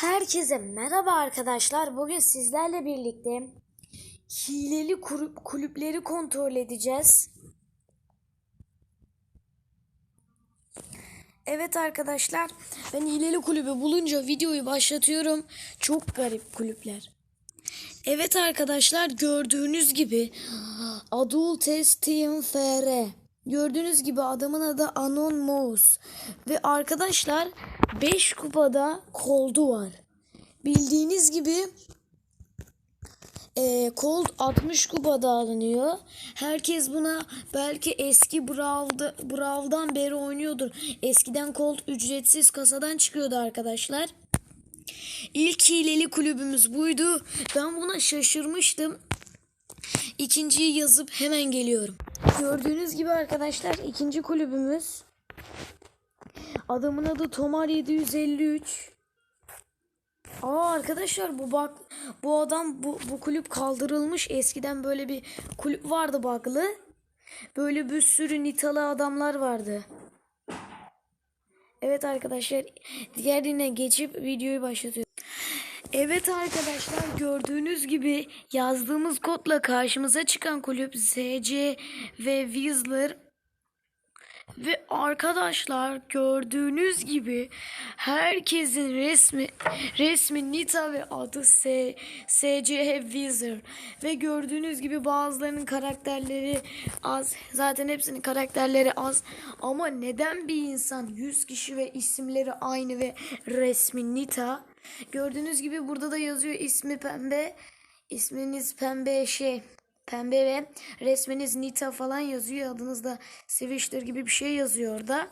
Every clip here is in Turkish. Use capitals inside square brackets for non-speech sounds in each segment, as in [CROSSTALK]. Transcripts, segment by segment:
Herkese merhaba arkadaşlar. Bugün sizlerle birlikte hileli kulüp, kulüpleri kontrol edeceğiz. Evet arkadaşlar, ben hileli kulübü bulunca videoyu başlatıyorum. Çok garip kulüpler. Evet arkadaşlar, gördüğünüz gibi Adultes Team FR. Gördüğünüz gibi adamın adı Anon Mouse. Ve arkadaşlar 5 kupada koldu var. Bildiğiniz gibi e, Colt 60 kupada alınıyor. Herkes buna belki eski Brawl'da, Brawl'dan beri oynuyordur. Eskiden Colt ücretsiz kasadan çıkıyordu arkadaşlar. İlk hileli kulübümüz buydu. Ben buna şaşırmıştım. İkinciyi yazıp hemen geliyorum. Gördüğünüz gibi arkadaşlar ikinci kulübümüz. Adamın adı Tomar 753. Aa arkadaşlar bu bak bu adam bu, bu kulüp kaldırılmış. Eskiden böyle bir kulüp vardı baklı. Böyle bir sürü nitalı adamlar vardı. Evet arkadaşlar diğerine geçip videoyu başlatıyorum. Evet arkadaşlar gördüğünüz gibi yazdığımız kodla karşımıza çıkan kulüp ZC ve Whistler ve arkadaşlar gördüğünüz gibi herkesin resmi resmi Nita ve adı S, SC Wizard. Ve gördüğünüz gibi bazılarının karakterleri az zaten hepsinin karakterleri az. Ama neden bir insan 100 kişi ve isimleri aynı ve resmi Nita? Gördüğünüz gibi burada da yazıyor ismi pembe. İsminiz pembe şey pembe ve resminiz Nita falan yazıyor. Adınız da Switcher gibi bir şey yazıyor orada.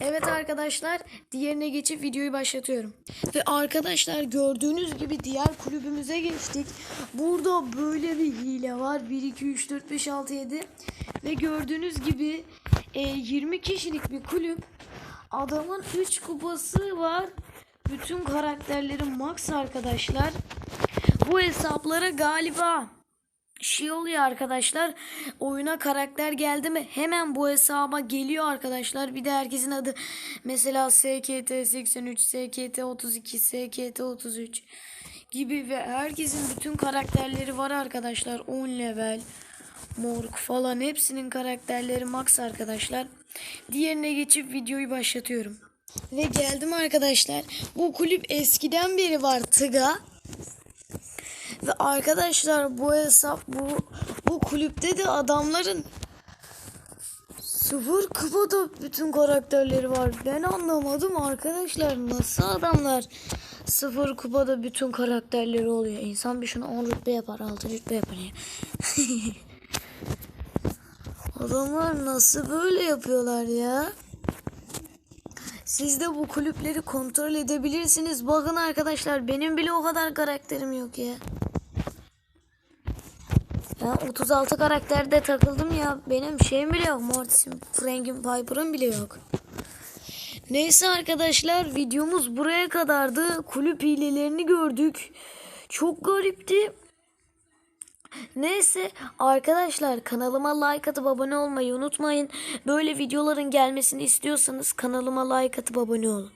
Evet arkadaşlar diğerine geçip videoyu başlatıyorum. Ve arkadaşlar gördüğünüz gibi diğer kulübümüze geçtik. Burada böyle bir hile var. 1, 2, 3, 4, 5, 6, 7. Ve gördüğünüz gibi e, 20 kişilik bir kulüp. Adamın 3 kupası var. Bütün karakterleri max arkadaşlar. Bu hesaplara galiba şey oluyor arkadaşlar. Oyuna karakter geldi mi hemen bu hesaba geliyor arkadaşlar. Bir de herkesin adı mesela SKT 83, SKT 32, SKT 33 gibi ve herkesin bütün karakterleri var arkadaşlar. 10 level morg falan hepsinin karakterleri max arkadaşlar. Diğerine geçip videoyu başlatıyorum. Ve geldim arkadaşlar. Bu kulüp eskiden beri var Tıga. Ve arkadaşlar bu hesap bu bu kulüpte de adamların sıfır kupada bütün karakterleri var. Ben anlamadım arkadaşlar nasıl adamlar sıfır kupada bütün karakterleri oluyor. İnsan bir şunu 10 rütbe yapar 6 rütbe yapar ya. [LAUGHS] adamlar nasıl böyle yapıyorlar ya? Siz de bu kulüpleri kontrol edebilirsiniz. Bakın arkadaşlar benim bile o kadar karakterim yok ya. Ben 36 karakterde takıldım ya. Benim şeyim bile yok. Mortis'im, Frank'im, Piper'ım bile yok. Neyse arkadaşlar videomuz buraya kadardı. Kulüp hilelerini gördük. Çok garipti. Neyse arkadaşlar kanalıma like atıp abone olmayı unutmayın. Böyle videoların gelmesini istiyorsanız kanalıma like atıp abone olun.